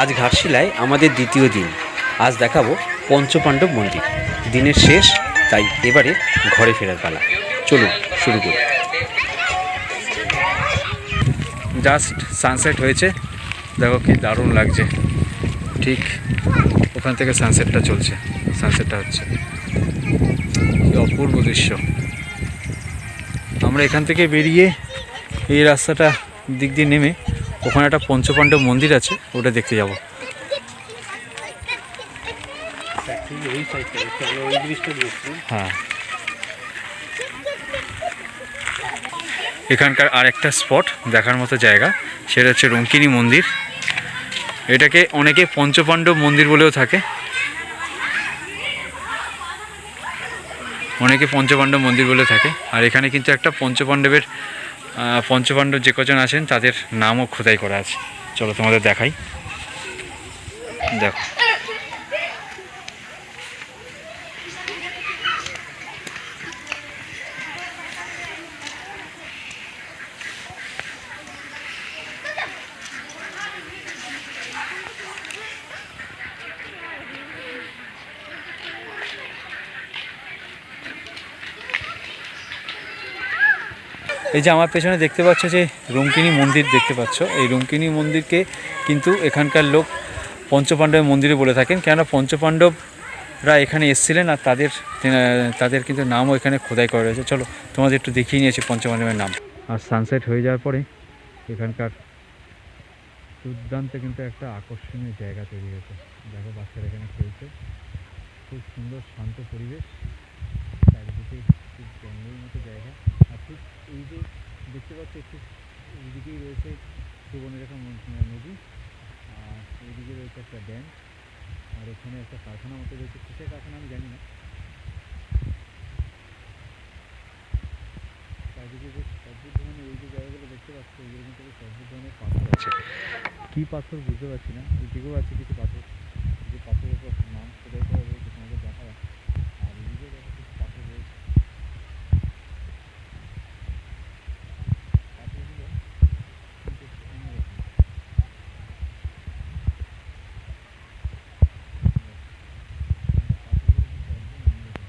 আজ ঘাটশিলায় আমাদের দ্বিতীয় দিন। আজ দেখাবো পঞ্চপাণ্ডব মন্দির। দিনের শেষ, তাই এবারে ঘরে ফেরার পালা। চলুন, শুরু করি। জাস্ট সানসেট হয়েছে। দেখো কি দারুণ লাগছে। ঠিক ওখান থেকে সানসেটটা চলছে। সানসেটটা হচ্ছে। কি অপূর্ব দৃশ্য। আমরা এখান থেকে বেরিয়ে এই রাস্তাটা দিক দিয়ে নেমে ওখানে একটা পঞ্চপাণ্ডব মন্দির আছে, ওটা দেখতে যাব। হ্যাঁ। এখানকার আরেকটা স্পট দেখার মতো জায়গা, সেটা হচ্ছে রঙ্কিনী মন্দির। এটাকে অনেকে পঞ্চপাণ্ডব মন্দির বলেও থাকে। অনেকে পঞ্চপাণ্ডব মন্দির বলে থাকে। আর এখানে কিন্তু একটা পঞ্চপাণ্ডবের পঞ্চপাণ্ডব যে কজন আছেন তাদের নামও খোদাই করা আছে। চলো তোমাদের দেখাই। দেখো। এই যে আমার পেছনে দেখতে পাচ্ছ যে রুমকিনী মন্দির দেখতে পাচ্ছ, এই রুমকিনী মন্দিরকে কিন্তু এখানকার লোক পঞ্চপাণ্ডবের মন্দিরে বলে থাকেন। কেননা পঞ্চপাণ্ডবরা এখানে এসেছিলেন আর তাদের তাদের কিন্তু নামও এখানে খোদাই করা রয়েছে। চলো, তোমাদের একটু দেখিয়ে নিয়েছি পঞ্চপাণ্ডবের নাম। আর সানসেট হয়ে যাওয়ার পরে এখানকার দুর্দান্ত কিন্তু একটা আকর্ষণীয় জায়গা তৈরি হয়েছে। দেখো বাচ্চারা এখানে খেলছে। খুব সুন্দর, শান্ত পরিবেশ। চারিদিকে খুব জঙ্গলের মতো জায়গা আর ঠিক এই যে দেখতে পাচ্ছি, একটু এইদিকেই রয়েছে সুবর্ণরেখা নদী। আর এইদিকে রয়েছে একটা ড্যাম। আর এখানে একটা কারখানা মতো রয়েছে। কিসের কারখানা আমি জানি না। চারিদিকে ধরনের যে জায়গাগুলো দেখতে ধরনের পাথর আছে। কী পাথর বুঝতে পারছি না। এদিকেও আছে কিছু পাথর যে পাথরের উপর নাম খোদাই করা রয়েছে তোমাদের দেখা যায় আর এদিকে দেখো কিছু পাথর রয়েছে পাথরগুলো কিন্তু অন্যরকম পাথরগুলো কিন্তু একদম অন্যরকম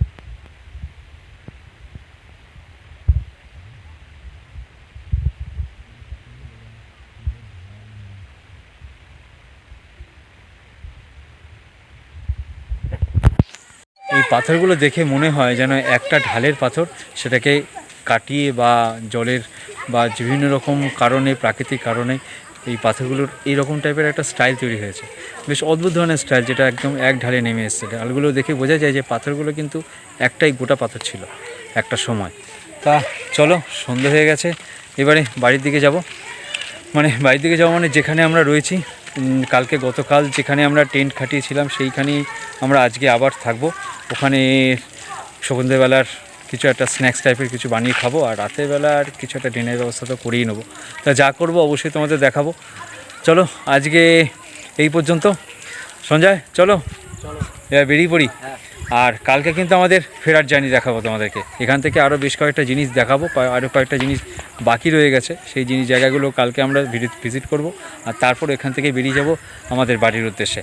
এই পাথরগুলো দেখে মনে হয় যেন একটা ঢালের পাথর সেটাকে কাটিয়ে বা জলের বা বিভিন্ন রকম কারণে, প্রাকৃতিক কারণে এই পাথরগুলোর এইরকম টাইপের একটা স্টাইল তৈরি হয়েছে। বেশ অদ্ভুত ধরনের স্টাইল যেটা একদম এক ঢালে নেমে এসছে। ঢালগুলো দেখে বোঝা যায় যে পাথরগুলো কিন্তু একটাই গোটা পাথর ছিল একটা সময়। তা চলো, সন্ধে হয়ে গেছে। এবারে বাড়ির দিকে যাব। মানে বাড়ির দিকে যাওয়া মানে যেখানে আমরা রয়েছি কালকে গতকাল যেখানে আমরা টেন্ট খাটিয়েছিলাম সেইখানেই আমরা আজকে আবার থাকব। ওখানে সন্ধ্যেবেলার কিছু একটা স্ন্যাক্স টাইপের কিছু বানিয়ে খাব আর রাতের বেলার কিছু একটা ডিনারের ব্যবস্থা তো করেই নেব। তা যা করব অবশ্যই তোমাদের দেখাবো। চলো আজকে এই পর্যন্ত। সঞ্জয় চলো। চলো। এবার বেরিয়ে পড়ি। হ্যাঁ। আর কালকে কিন্তু আমাদের ফেরার জার্নি দেখাবো তোমাদেরকে। এখান থেকে আরও বেশ কয়েকটা জিনিস দেখাবো আরও কয়েকটা জিনিস বাকি রয়ে গেছে। সেই জিনিস জায়গাগুলো কালকে আমরা ভিজিট করব, আর তারপর এখান থেকে বেরিয়ে যাব আমাদের বাড়ির উদ্দেশ্যে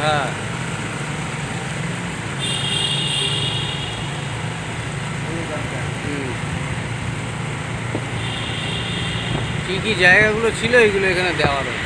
হ্যাঁ কি কি জায়গাগুলো ছিল এগুলো এখানে দেওয়া রয়েছে।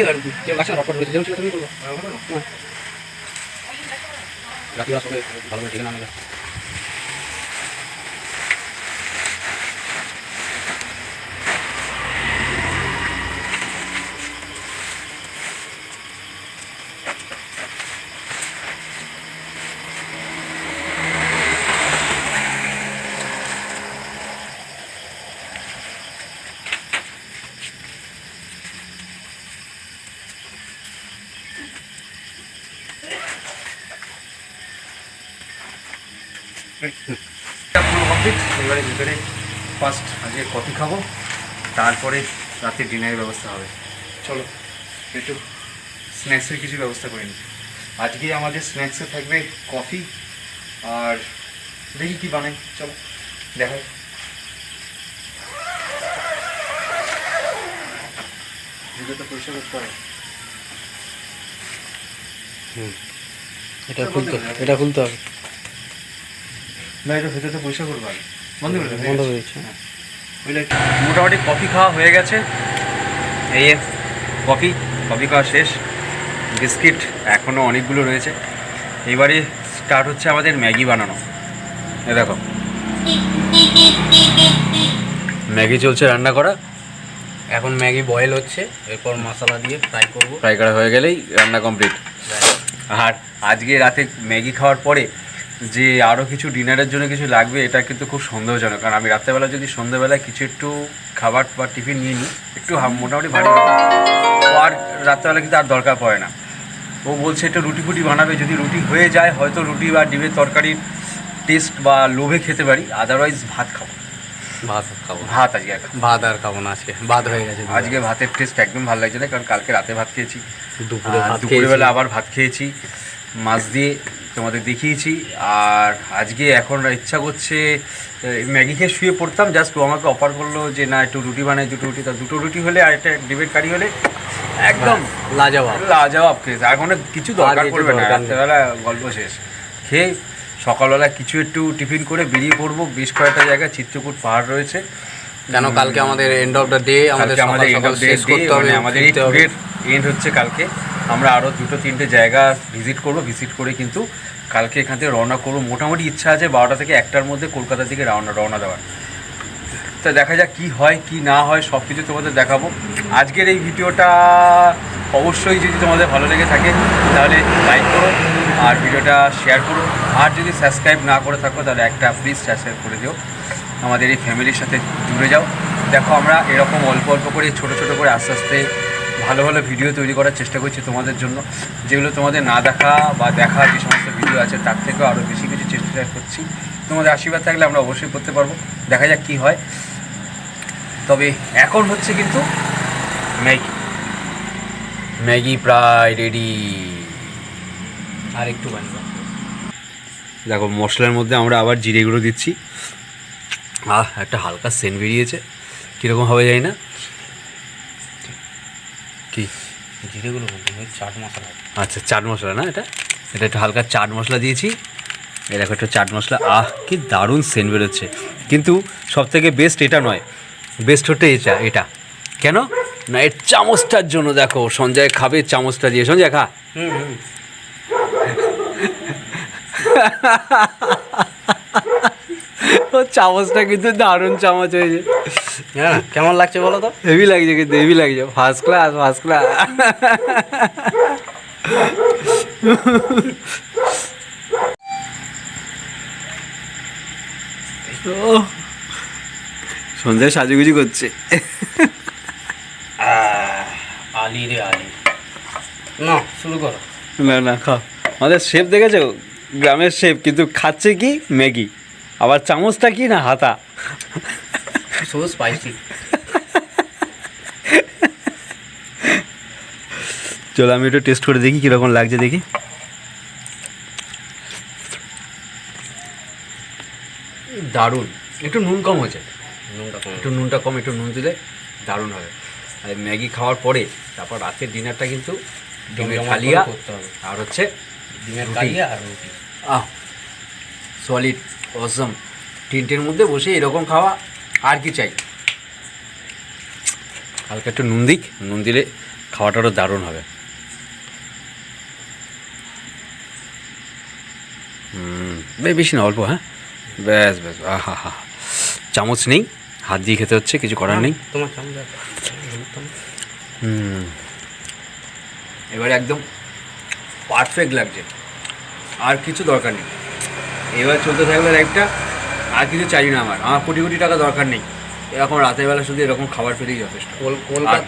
চাপিয়ে লাগবে কেউ না রটফট হয়েছে যেমন ছিল তুমি করব। ভালো করে ঠিক পুরো কমপ্লিট এবারে ভিতরে ফার্স্ট আজকে কফি খাব তারপরে রাতে ডিনারের ব্যবস্থা হবে। চলো একটু স্ন্যাক্সের কিছু ব্যবস্থা করে নিই। আজকে আমাদের স্ন্যাক্সে থাকবে কফি আর দেখি কি বানাই চলো দেখাই। ভিতরটা পরিষ্কার করতে হবে। এটা খুলতে এটা খুলতে হবে। না এটা ভেতরটা পরিষ্কার করব বন্ধ করে বন্ধ হয়ে হয়ে। গেছে। গেছে মোটামুটি কফি খাওয়া হয়ে গেছে। এই কফি কফি খাওয়া শেষ। বিস্কিট এখনও অনেকগুলো রয়েছে। এবারে স্টার্ট হচ্ছে আমাদের ম্যাগি বানানো। এ দেখো। ম্যাগি চলছে রান্না করা। এখন ম্যাগি বয়েল হচ্ছে। এরপর মশলা দিয়ে ফ্রাই করব। ফ্রাই করা হয়ে গেলেই রান্না কমপ্লিট আর আজকে রাতে ম্যাগি খাওয়ার পরে যে আরও কিছু ডিনারের জন্য কিছু লাগবে এটা কিন্তু খুব সন্দেহজনক। কারণ আমি রাত্রেবেলা যদি সন্ধ্যেবেলায় কিছু একটু খাবার বা টিফিন নিয়ে নিই একটু মোটামুটি ভারী আর রাত্রেবেলা কিন্তু আর দরকার পড়ে না। ও বলছে একটু রুটি ফুটি বানাবে যদি রুটি হয়ে যায় হয়তো রুটি বা ডিমের তরকারির টেস্ট বা লোভে খেতে পারি আদারওয়াইজ ভাত খাব। ভাত খাব। ভাত আজকে ভাত আর খাব না আজকে ভাত হয়ে গেছে আজকে ভাতের টেস্ট একদম ভালো লাগছে না কারণ কালকে রাতে ভাত খেয়েছি। দুপুরে দুপুরবেলা আবার ভাত খেয়েছি মাছ দিয়ে তোমাদের দেখিয়েছি। আর আজকে এখন ইচ্ছা করছে ম্যাগি খেয়ে শুয়ে পড়তাম জাস্ট ও আমাকে অফার করল যে না একটু রুটি বানাই দুটো রুটি। তা দুটো রুটি হলে আর একটা ডিবেট কারি হলে একদম লাজবাব। লাজবাব খেয়েছে কোনো কিছু দরকার পড়বে না। রাত্রেবেলা গল্প শেষ। খেয়ে সকালবেলা কিছু একটু টিফিন করে বেরিয়ে পড়ব। বেশ কয়েকটা জায়গায় চিত্রকূট পাহাড় রয়েছে। কেন কালকে আমাদের এন্ড অফ দ্য ডে আমাদের আমাদের সকাল সকাল শেষ করতে হবে আমাদের এই ফিরতে হবে। ট্যুরের এন্ড হচ্ছে কালকে। আমরা আরও দুটো, তিনটে জায়গা ভিজিট করব। ভিজিট করে কিন্তু কালকে এখান থেকে রওনা করব। মোটামুটি ইচ্ছা আছে বারোটা থেকে একটার মধ্যে কলকাতা থেকে রওনা রওনা দেওয়ার। তা দেখা যাক কি হয়, কি না হয় সব কিছু তোমাদের দেখাবো। আজকের এই ভিডিওটা অবশ্যই যদি তোমাদের ভালো লেগে থাকে, তাহলে লাইক করো আর ভিডিওটা শেয়ার করো। আর যদি সাবস্ক্রাইব না করে থাকো, তাহলে একটা প্লিজ সাবস্ক্রাইব করে দিও। আমাদের এই ফ্যামিলির সাথে জুড়ে যাও। দেখো আমরা এরকম অল্প অল্প করে, ছোট ছোট করে আস্তে আস্তে ভালো ভালো ভিডিও তৈরি করার চেষ্টা করছি তোমাদের জন্য। যেগুলো তোমাদের না দেখা বা দেখা যে সমস্ত ভিডিও আছে, তার থেকেও আরও বেশি কিছু চেষ্টা করছি। তোমাদের আশীর্বাদ থাকলে আমরা অবশ্যই করতে পারব। দেখা যাক কী হয়। তবে এখন হচ্ছে কিন্তু ম্যাগি। ম্যাগি প্রায় রেডি আর একটু বানবো দেখো, মশলার মধ্যে আমরা আবার জিরে গুঁড়ো দিচ্ছি। আহ, একটা হালকা সেন্ট বেরিয়েছে। কীরকম হবে জানি না। জিরেগুলো চাট মশলা। আচ্ছা চাট মশলা না এটা? এটা একটু হালকা চাট মশলা দিয়েছি। এরকম একটা চাট মশলা আহ কি দারুণ সেন্ট বেরোচ্ছে। কিন্তু সব থেকে বেস্ট এটা নয় বেস্ট হচ্ছে এটা এটা। কেন? না এর চামচটার জন্য দেখো সঞ্জয় খাবে চামচটা দিয়ে। সঞ্জয় খা। ও চামচটা কিন্তু দারুণ চামচ হয়েছে। হ্যাঁ কেমন লাগছে বলো তো? হেভি লাগছে কিন্তু হেভি লাগছে। ফার্স্ট ক্লাস ফার্স্ট ক্লাস সন্ধ্যায় সাজুগুজি করছে। আলি রে আলি। না শুরু করো। না না খাও। আমাদের শেফ দেখেছ? গ্রামের শেফ কিন্তু খাচ্ছে কি? ম্যাগি আবার চামচটা কি না হাতা? শুধু স্পাইসি চলো আমি একটু টেস্ট করে দেখি কীরকম লাগছে দেখি। দারুণ। একটু নুন কম হয়েছে। নুনটা কম। একটু নুনটা কম একটু নুন দিলে দারুণ হবে। আর ম্যাগি খাওয়ার পরে তারপর রাতের ডিনারটা কিন্তু ডিমের হবে। আর হচ্ছে ডিমের। কালিয়া আর রুটি। আহ সলিড অসম টিনটের মধ্যে বসে এরকম খাওয়া আর কি চাই? হালকা একটু নুন দিক। নুন দিলে খাওয়াটা আরও দারুণ হবে। বেশি না অল্প হ্যাঁ? ব্যাস ব্যাস আহা হা চামচ নেই হাত দিয়ে খেতে হচ্ছে কিছু করার নেই। তোমার চামচ হুম। এবারে একদম পারফেক্ট লাগছে। আর কিছু দরকার নেই। এবার চলতে থাকবে লাইফটা আর কিছু চাই না আমার। আমার কোটি কোটি টাকা দরকার নেই। এরকম রাতের বেলা শুধু এরকম খাবার পেলেই যথেষ্ট। কল- কলকাতা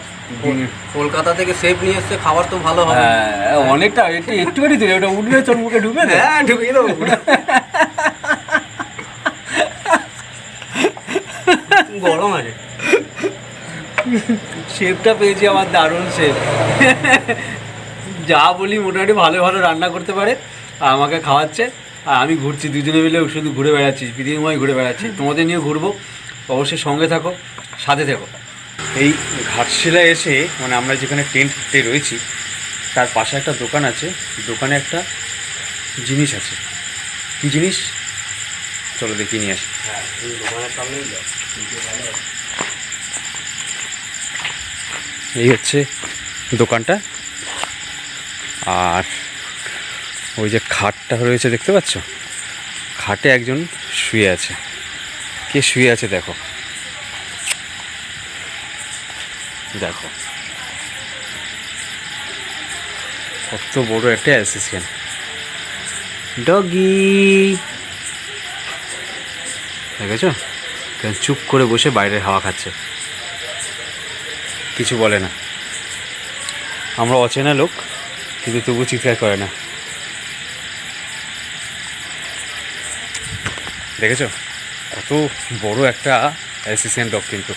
কলকাতা থেকে সেফ নিয়ে এসছে খাবার তো ভালো হবে। হ্যাঁ, অনেকটা একটু একটুখানি দিলে ওটা উঠবে তোর মুখে ঢুকবে? হ্যাঁ ঢুকিয়ে দেবো গরম আছে। শেফটা পেয়েছি আমার দারুণ শেফ যা বলি মোটামুটি ভালো ভালো রান্না করতে পারে আর আমাকে খাওয়াচ্ছে। আর আমি ঘুরছি দুজনে মিলে শুধু ঘুরে বেড়াচ্ছি পৃথিবীময় ঘুরে বেড়াচ্ছি। তোমাদের নিয়ে ঘুরবো অবশ্যই সঙ্গে থাকো সাথে থেকো। এই ঘাটশিলা এসে মানে আমরা যেখানে টেন্টে রয়েছি তার পাশে একটা দোকান আছে দোকানে একটা জিনিস আছে। কী জিনিস? চলো দেখিয়ে নিয়ে আসি। হ্যাঁ এই হচ্ছে দোকানটা। আর ওই যে খাটটা রয়েছে, দেখতে পাচ্ছ? খাটে একজন শুয়ে আছে। কে শুয়ে আছে দেখো। দেখো। কত বড় একটা অ্যাসিস্ট্যান্ট ডগি দেখেছ? চুপ করে বসে বাইরের হাওয়া খাচ্ছে। কিছু বলে না। আমরা অচেনা লোক, কিন্তু তবু চিৎকার করে না। দেখেছ? কত বড় একটা অ্যালসিসিয়ান ডগ কিন্তু।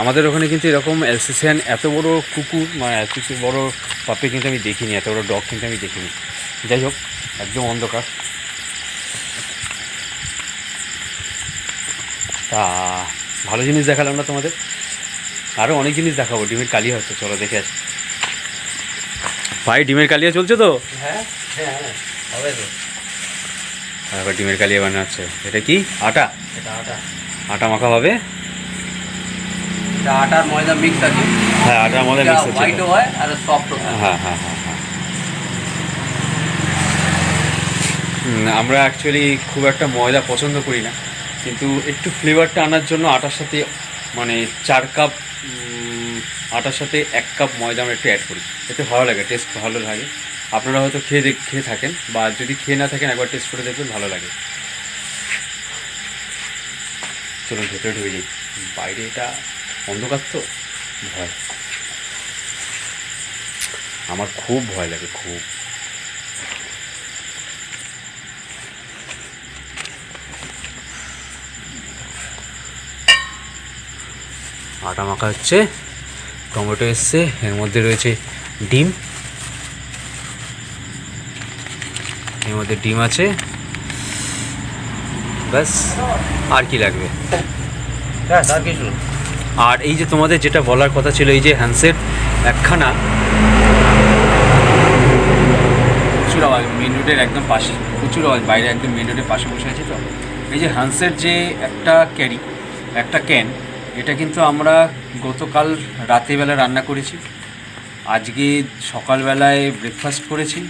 আমাদের ওখানে কিন্তু এরকম অ্যালসিসিয়ান এত বড় কুকুর মানে এত বড় পাপি কিন্তু আমি দেখিনি, এত বড় ডগ কিন্তু আমি দেখিনি। যাই হোক, একদম অন্ধকার। তা, ভালো জিনিস দেখালাম না তোমাদের? আরও অনেক জিনিস দেখাবো, ডিমের কালিয়া হচ্ছে চলো দেখে আসি। ভাই, ডিমের কালিয়া চলছে তো? হ্যাঁ হ্যাঁ হ্যাঁ হবে তো। এবার ডিমের কালিয়া বানাচ্ছে। এটা কি? আটা? এটা আটা। আটা মাখা হবে? এটা আটার ময়দা মিক্স আছে। হ্যাঁ আটার মধ্যে মিক্স হচ্ছে হোয়াইটও হয় আর সফটও হয়। হ্যাঁ হ্যাঁ হ্যাঁ হ্যাঁ। আমরা অ্যাকচুয়ালি খুব একটা ময়দা পছন্দ করি না। কিন্তু একটু ফ্লেভারটা আনার জন্য আটার সাথে মানে চার কাপ আটার সাথে এক কাপ ময়দা আমরা একটু অ্যাড করি। এতে ভালো লাগে টেস্ট ভালো লাগে। আপনারা হয়তো খেয়ে দেখ খেয়ে থাকেন, বা যদি খেয়ে না থাকেন, একবার টেস্ট করে দেখবেন, ভালো লাগে। চলুন, ভেতরে ঢুকে যাই। বাইরে এটা অন্ধকার তো? ভয়। আমার খুব ভয় লাগে, খুব। আটা মাখা হচ্ছে, টমেটো এসছে, এর মধ্যে রয়েছে ডিম। এর মধ্যে ডিম আছে। ব্যাস আর কি লাগবে? হ্যাঁ আর এই যে তোমাদের যেটা বলার কথা ছিল এই যে হ্যান্ডসেট একখানা। প্রচুর আওয়াজ মেন রোডের একদম পাশে প্রচুর আওয়াজ বাইরে একদম মেন রোডের পাশে বসে আছি তো। এই যে হ্যান্ডসেট যে একটা ক্যারি একটা ক্যান এটা কিন্তু আমরা গতকাল রাতেরবেলা রান্না করেছি। আজকে সকালবেলায় ব্রেকফাস্ট করেছি।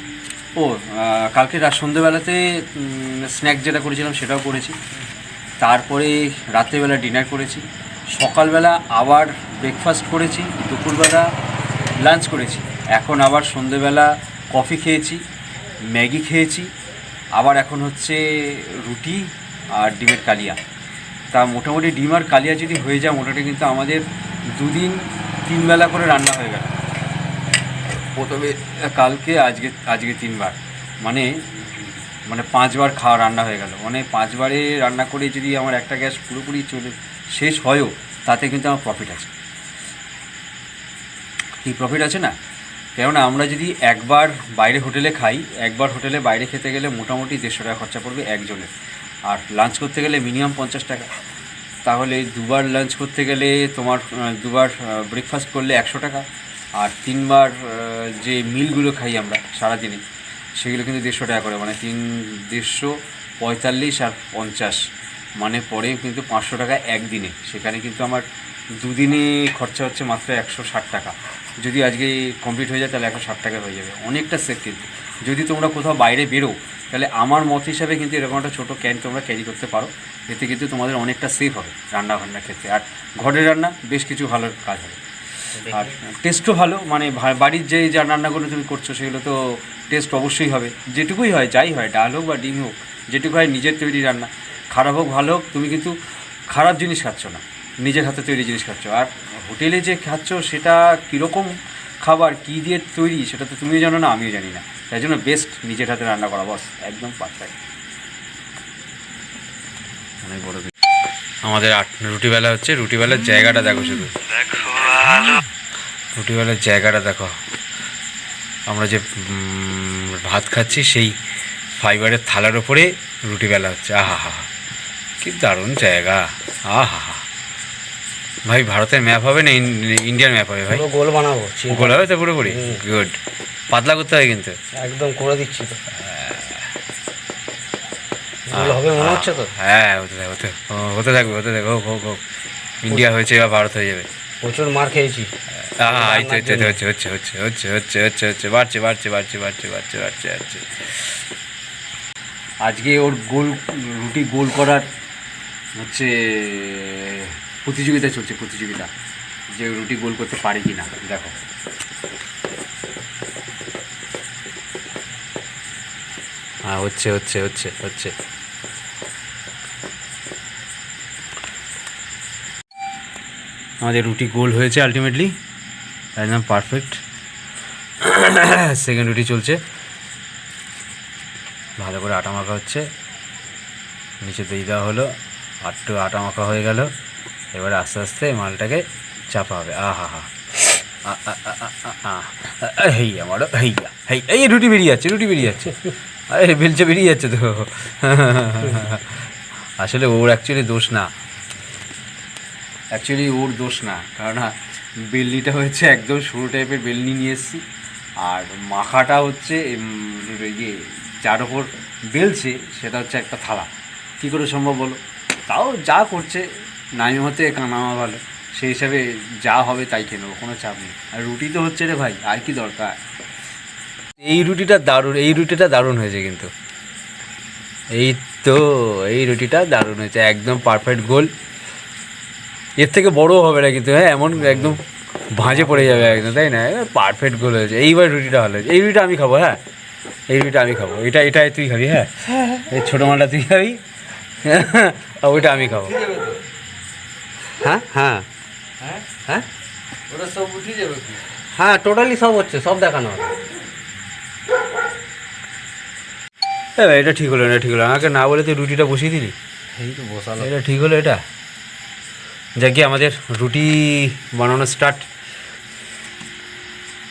ও কালকে রাত সন্ধ্যেবেলাতে স্ন্যাক যেটা করেছিলাম সেটাও করেছি। তারপরে রাত্রেবেলা ডিনার করেছি। সকালবেলা আবার ব্রেকফাস্ট করেছি, দুপুরবেলা লাঞ্চ করেছি। এখন আবার সন্ধেবেলা কফি খেয়েছি, ম্যাগি খেয়েছি। আবার এখন হচ্ছে রুটি আর ডিমের কালিয়া। তা মোটামুটি ডিম আর কালিয়া যদি হয়ে যায়, মোটামুটি কিন্তু আমাদের দুদিন তিনবেলা করে রান্না হয়ে গেল। প্রথমে কালকে, আজকে আজকে তিনবার। মানে মানে পাঁচবার খাওয়া রান্না হয়ে গেল। মানে পাঁচবারে রান্না করে যদি আমার একটা গ্যাস পুরোপুরি চলে, শেষ হয়ও, তাতে কিন্তু আমার প্রফিট আছে। কি প্রফিট আছে না? কেননা আমরা যদি একবার বাইরে হোটেলে খাই, একবার হোটেলে বাইরে খেতে গেলে মোটামুটি দেড়শো টাকা খরচা পড়বে একজনের। আর লাঞ্চ করতে গেলে মিনিমাম পঞ্চাশ টাকা। তাহলে দুবার লাঞ্চ করতে গেলে তোমার দুবার ব্রেকফাস্ট করলে একশো টাকা। আর তিনবার যে মিলগুলো খাই আমরা সারাদিনে, সেগুলো কিন্তু দেড়শো টাকা করে মানে তিন, দেড়শো পঁয়তাল্লিশ আর পঞ্চাশ। মানে পরে কিন্তু পাঁচশো টাকা একদিনে। সেখানে কিন্তু আমার দুদিনে খরচা হচ্ছে মাত্র একশো ষাট টাকা। যদি আজকে কমপ্লিট হয়ে যায়, তাহলে একশো ষাট টাকা হয়ে যাবে। অনেকটা সেফ কিন্তু। যদি তোমরা কোথাও বাইরে বেরো, তাহলে আমার মত হিসাবে কিন্তু এরকম একটা ছোটো ক্যান তোমরা ক্যারি করতে পারো। এতে কিন্তু তোমাদের অনেকটা সেফ হবে রান্না বান্নার ক্ষেত্রে। আর ঘরের রান্না বেশ কিছু ভালো কাজ হবে। আর টেস্টও ভালো মানে বাড়ির যে যা রান্নাগুলো তুমি করছ, সেগুলো তো টেস্ট অবশ্যই হবে। যেটুকুই হয়, যাই হয়, ডাল হোক বা ডিম হোক, যেটুকু হয় নিজের তৈরি রান্না। খারাপ হোক, ভালো হোক, তুমি কিন্তু খারাপ জিনিস খাচ্ছ না। নিজের হাতে তৈরি জিনিস খাচ্ছ। আর হোটেলে যে খাচ্ছ, সেটা কীরকম খাবার, কী দিয়ে তৈরি, সেটা তো তুমিও জানো না, আমিও জানি না। তাই জন্য বেস্ট নিজের হাতে রান্না করা, বস, একদম পারফেক্ট অনেক বড় আমাদের আট রুটিবেলা হচ্ছে, রুটিবেলার জায়গাটা দেখো শুধু। রুটিবেলার জায়গাটা দেখো। আমরা যে ভাত খাচ্ছি সেই ফাইবারের থালার ওপরে রুটিবেলা হচ্ছে। আহা হা হা। কি দারুণ জায়গা। আহা হা। ভাই ভারতের ম্যাপ হবে না ইন- ইন্ডিয়ার ম্যাপ হবে ভাই? গোল বানাবো গোল হবে তো পুরোপুরি? গুড পাতলা করতে হয় কিন্তু। একদম করে দিচ্ছি তো। গোল হবে মনে হচ্ছে তো? হ্যাঁ হতে থাকবে হতে থাকবে হতে থাকবে হোক হোক হোক। ইন্ডিয়া হয়েছে এবার ভারত হয়ে যাবে। প্রচুর মার খেয়েছি। হচ্ছে বাড়ছে বাড়ছে বাড়ছে বাড়ছে বাড়ছে বাড়ছে বাড়ছে। আজকে ওর গোল, রুটি গোল করার হচ্ছে প্রতিযোগিতা চলছে, প্রতিযোগিতা। যে রুটি গোল করতে পারে কি না দেখো। হ্যাঁ হচ্ছে হচ্ছে হচ্ছে হচ্ছে। আমাদের রুটি গোল হয়েছে আলটিমেটলি একদম পারফেক্ট সেকেন্ড রুটি চলছে। ভালো করে আটা মাখা হচ্ছে। নিচে দিয়ে দেওয়া হলো। আটটু আটা মাখা হয়ে গেল। এবারে আস্তে আস্তে মালটাকে চাপা হবে। আহা হা হেই আমার হেইয়া হেই এই রুটি বেরিয়ে যাচ্ছে, রুটি বেরিয়ে যাচ্ছে। আরে বেলচে বেরিয়ে যাচ্ছে তো। আসলে ওর অ্যাকচুয়ালি দোষ না। অ্যাকচুয়ালি ওর দোষ না। কারণ বেলনিটা হচ্ছে একদম সরু টাইপের বেলনি নিয়ে এসেছি। আর মাখাটা হচ্ছে ইয়ে যার ওপর বেলছে, সেটা হচ্ছে একটা থালা। কী করে সম্ভব বলো? তাও যা করছে নাই হতে, কানামা ভালো। সেই হিসাবে যা হবে তাই কেন কোনো চাপ নেই। আর রুটি তো হচ্ছে রে ভাই, আর কি দরকার? এই রুটিটা দারুণ, এই রুটিটা দারুণ হয়েছে কিন্তু। এই তো, এই রুটিটা দারুণ হয়েছে, একদম পারফেক্ট গোল। এর থেকে বড়ও হবে না কিন্তু হ্যাঁ এমন একদম ভাঁজে পড়ে যাবে একদম তাই না? পারফেক্ট গোল হয়েছে। এইবার রুটিটা ভালো হয়েছে। এই রুটিটা আমি খাব হ্যাঁ? এই রুটিটা আমি খাব। এটা এটা তুই খাবি হ্যাঁ? এই ছোটো মালটা তুই খাবি আর ওইটা আমি খাব। হ্যাঁ? হ্যাঁ? হ্যাঁ? ওটা সব উঠে যাবে কি? হ্যাঁ টোটালি সব হচ্ছে সব দেখানো হবে। হ্যাঁ এটা ঠিক হলো এটা ঠিক হলো। আমাকে না বলে তুই রুটিটা বসিয়ে দিলি? এই তো বসালো এটা ঠিক হলো এটা? যাক, গিয়ে আমাদের রুটি বানানো স্টার্ট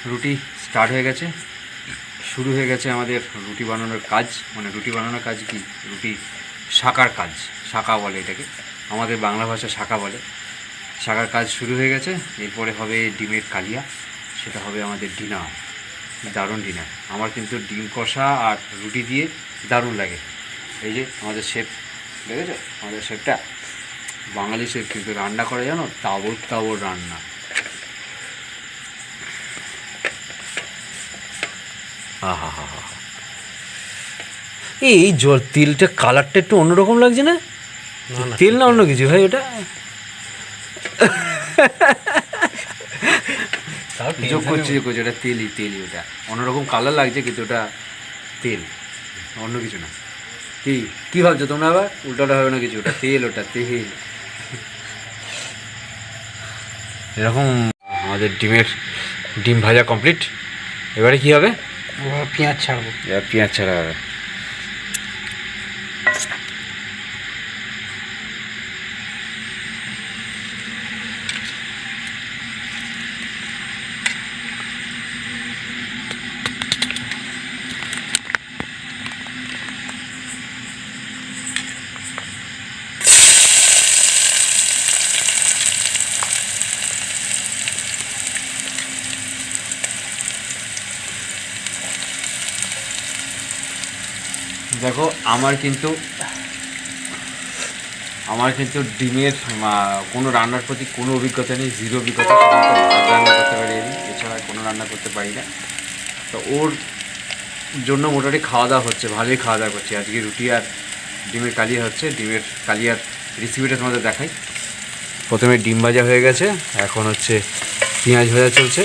রুটি স্টার্ট হয়ে গেছে। শুরু হয়ে গেছে আমাদের রুটি বানানোর কাজ। মানে রুটি বানানোর কাজ কি? রুটি শাকার কাজ। শাকা বলে এটাকে। আমাদের বাংলা ভাষা শাকা বলে। শাকার কাজ শুরু হয়ে গেছে। এরপরে হবে ডিমের কালিয়া। সেটা হবে আমাদের ডিনার। দারুণ ডিনার। আমার কিন্তু ডিম কষা আর রুটি দিয়ে দারুণ লাগে। এই যে আমাদের শেফ দেখেছ? আমাদের শেফটা বাঙালি শেফ কিন্তু রান্না করে জানো? তাবর তাবর রান্না। আহা হা হা এই জল তেলটা কালারটা একটু অন্যরকম লাগছে না? তেল না অন্য কিছু? ভাই ওটা যোগ করছি যোগ করছি ওটা তেলই তেলই ওটা। অন্যরকম কালার লাগছে কিন্তু ওটা তেল। অন্য কিছু না। কি কি ভাবছ তোমরা আবার? উল্টোটা হবে না কিছু ওটা তেল ওটা তেল। এরকম আমাদের ডিমের ডিম ভাজা কমপ্লিট এবারে কি হবে? পেঁয়াজ ছাড়বো। পেঁয়াজ ছাড়া হবে। দেখো, আমার কিন্তু আমার কিন্তু ডিমের কোনো রান্নার প্রতি কোনো অভিজ্ঞতা নেই জিরো অভিজ্ঞতা রান্না করতে পারি আমি এছাড়া কোনো রান্না করতে পারি না। তো ওর জন্য মোটামুটি খাওয়া দাওয়া হচ্ছে, ভালোই খাওয়া দাওয়া করছি। আজকে রুটি আর ডিমের কালিয়া হচ্ছে, ডিমের কালিয়ার রেসিপিটা তোমাদের দেখাই। প্রথমে ডিম ভাজা হয়ে গেছে, এখন হচ্ছে পেঁয়াজ ভাজা চলছে।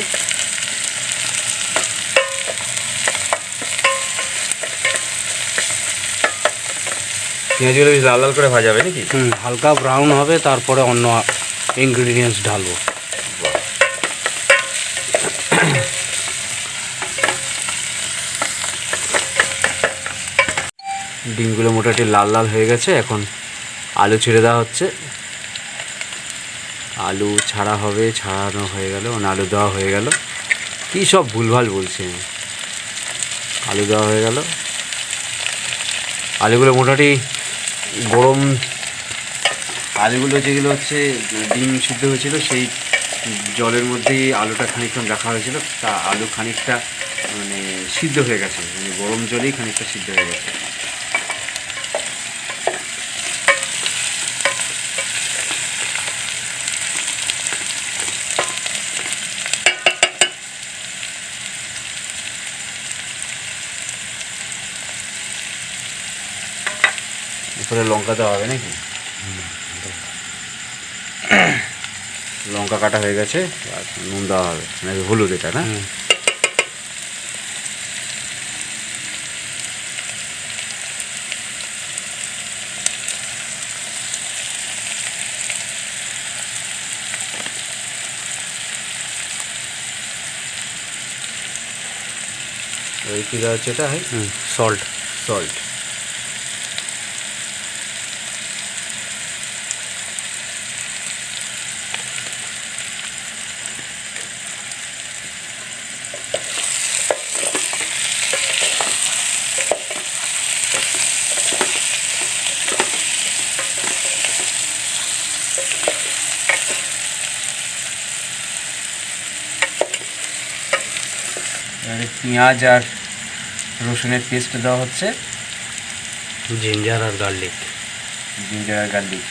পেঁয়াজগুলো বেশ লাল লাল করে ভাজা হবে নাকি? হুম, হালকা ব্রাউন হবে, তারপরে অন্য ইনগ্রিডিয়েন্টস ঢালবো। ডিমগুলো মোটামুটি লাল লাল হয়ে গেছে, এখন আলু ছেড়ে দেওয়া হচ্ছে। আলু ছাড়া হবে, ছাড়ানো হয়ে গেল মানে আলু দেওয়া হয়ে গেল। কী সব ভুলভাল বলছি আমি। আলু দেওয়া হয়ে গেল। আলুগুলো মোটামুটি গরম আলুগুলো যেগুলো হচ্ছে, ডিম সিদ্ধ হয়েছিল, সেই জলের মধ্যেই আলুটা খানিকক্ষণ রাখা হয়েছিল। তা আলু খানিকটা মানে সিদ্ধ হয়ে গেছে। মানে গরম জলেই খানিকটা সিদ্ধ হয়ে গেছে। উপরে লঙ্কা দেওয়া হবে নাকি? লঙ্কা কাটা হয়ে গেছে আর নুন দেওয়া হবে নাকি হলুদ এটা না? কী দেওয়া হচ্ছে এটা? হুম সল্ট সল্ট পেঁয়াজ আর রসুনের পেস্ট দেওয়া হচ্ছে। জিঞ্জার আর গার্লিক জিঞ্জার আর গার্লিক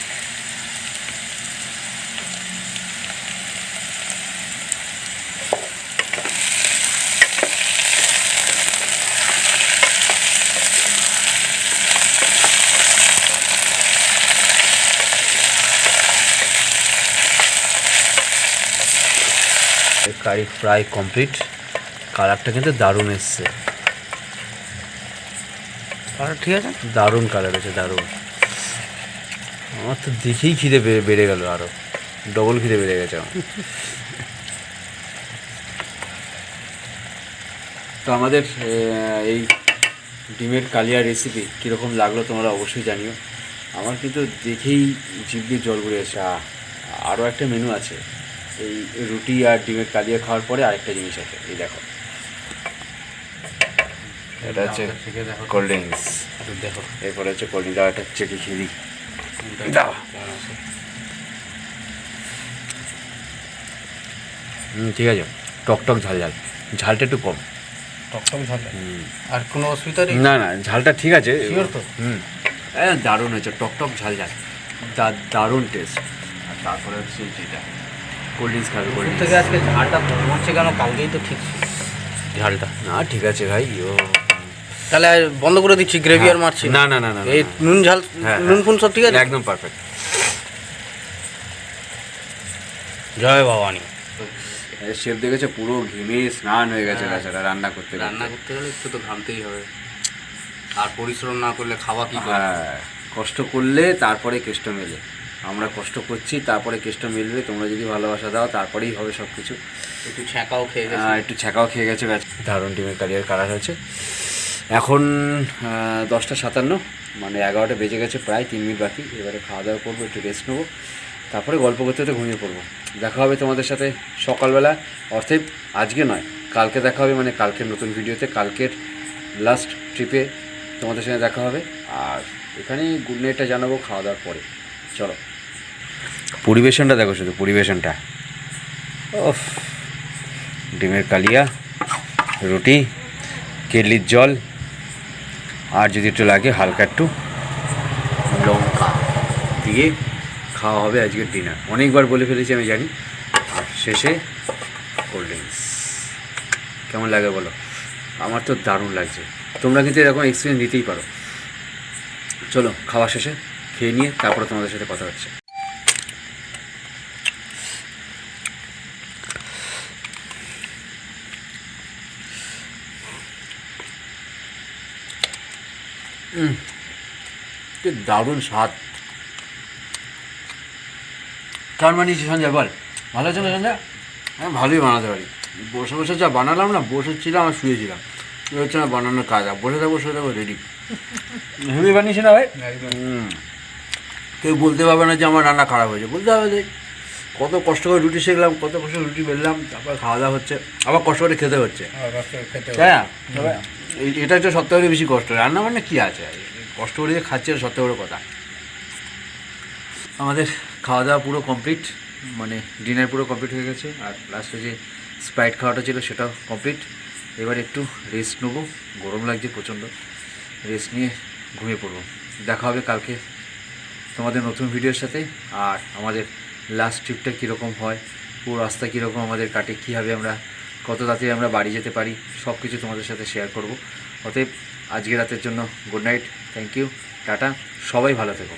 কারি ফ্রাই কমপ্লিট কালারটা কিন্তু দারুণ এসছে। আর ঠিক আছে? দারুণ কালার আছে দারুণ। আমার তো দেখেই খিদে বেড়ে বেড়ে গেল আরও ডবল খিদে বেড়ে গেছে আমার। তো আমাদের এই ডিমের কালিয়া রেসিপি কীরকম লাগল তোমরা অবশ্যই জানিও। আমার কিন্তু দেখেই জিভ দিয়ে জল ঘুরে এসে আরও একটা মেনু আছে। এই রুটি আর ডিমের কালিয়া খাওয়ার পরে আরেকটা জিনিস আছে। এই দেখো। এটা হচ্ছে দেখো। কোল্ড ড্রিঙ্কস দেখো। এরপরে হচ্ছে কোল্ড ড্রিঙ্ক একটা চেকে খেয়ে দিই কোনটা দাও। হুম ঠিক আছে। টক টক ঝাল ঝাল। ঝালটা একটু কম। টকটক ঝাল আর কোনো অসুবিধা নেই? না না ঝালটা ঠিক আছে। তো? হুম। হ্যাঁ দারুণ হয়েছে। টক টক ঝাল ঝাল। দারুণ টেস্ট আর তারপরে হচ্ছে যেটা। কোল্ড ড্রিঙ্কস খাবে কোল্ড থেকে আজকে ঝালটা হচ্ছে কেন কালকেই তো ঠিক ঝালটা। না ঠিক আছে ভাই ও তাহলে আর বন্ধ করে দিচ্ছি গ্রেভি আর মারছি না। না না না এই নুন ঝাল হ্যাঁ, নুন ফুন সব ঠিক আছে? একদম পারফেক্ট জয় ভবানী। শেফ দেখেছে পুরো ঘেমে স্নান হয়ে গেছে হ্যাঁ। তাছাড়া রান্না করতে। রান্না করতে গেলে একটু তো ঘামতেই হবে। আর পরিশ্রম না করলে খাওয়া কি হ্যাঁ কষ্ট করলে তারপরে কেষ্ট মেলে। আমরা কষ্ট করছি তারপরে কেষ্ট মিলবে তোমরা যদি ভালোবাসা দাও তারপরেই হবে সব কিছু একটু ছ্যাঁকাও খেয়ে গেছি। একটু ছ্যাঁকাও খেয়ে গেছে। দারুণ ডিমের কালিয়ার কারা হয়েছে? এখন দশটা সাতান্ন মানে এগারোটা বেজে গেছে প্রায়, তিন মিনিট বাকি। এবারে খাওয়া দাওয়া করব, একটু রেস্ট নেব। তারপরে গল্প করতে করতে ঘুমিয়ে পড়ব। দেখা হবে তোমাদের সাথে সকালবেলা। অর্থাৎ আজকে নয়, কালকে দেখা হবে মানে কালকের নতুন ভিডিওতে, কালকের লাস্ট ট্রিপে তোমাদের সঙ্গে দেখা হবে। আর এখানেই গুড নাইটটা জানাব, খাওয়া দাওয়ার পরে। চলো। পরিবেশনটা দেখো শুধু, পরিবেশনটা। ওফ ডিমের কালিয়া, রুটি, কেটলির জল আর যদি একটু লাগে, হালকা একটু লঙ্কা দিয়ে খাওয়া হবে আজকের ডিনার অনেকবার বলে ফেলেছি আমি জানি। আর শেষে কোল্ড ড্রিঙ্কস কেমন লাগে বলো? আমার তো দারুণ লাগছে। তোমরা কিন্তু এরকম এক্সপিরিয়েন্স নিতেই পারো। চলো, খাওয়া শেষে খেয়ে নিয়ে তারপরে তোমাদের সাথে কথা হচ্ছে। কি দারুণ স্বাদ। কার বানিয়েছি সঞ্জয় বল। ভালো আছে না সঞ্জয় হ্যাঁ ভালোই বানাতে পারি। বসে বসে যা বানালাম না বসেছিলাম আর শুয়েছিলাম। এ হচ্ছে না বানানোর কাজ আর বসে থাকব বসে থাকব রেডি হেভি বানিয়েছি না ভাই? হুম। কেউ বলতে পারবে না যে আমার রান্না খারাপ হয়েছে। বলতে হবে যে কত কষ্ট করে রুটি শিখলাম কত কষ্ট করে রুটি বেললাম তারপর খাওয়া দাওয়া হচ্ছে। আবার কষ্ট করে খেতে হচ্ছে। তবে এই- এটা হচ্ছে সব থেকে বেশি কষ্ট। রান্না মানে কী আছে? কষ্ট করে খাচ্ছে সব থেকে বড় কথা। আমাদের খাওয়া দাওয়া পুরো কমপ্লিট মানে ডিনার পুরো কমপ্লিট হয়ে গেছে, আর লাস্টে যে স্প্রাইট খাওয়াটা ছিল সেটাও কমপ্লিট এবার একটু রেস্ট নেব, গরম লাগছে প্রচণ্ড। রেস্ট নিয়ে ঘুমিয়ে পড়ব। দেখা হবে কালকে তোমাদের নতুন ভিডিওর সাথে। আর আমাদের লাস্ট ট্রিপটা কীরকম হয়, পুরো রাস্তা কীরকম আমাদের কাটে কীভাবে আমরা কত তাড়াতাড়ি আমরা বাড়ি যেতে পারি সব কিছু তোমাদের সাথে শেয়ার করব। অতএব আজকে রাতের জন্য good night thank you tata, সবাই ভালো থেকো।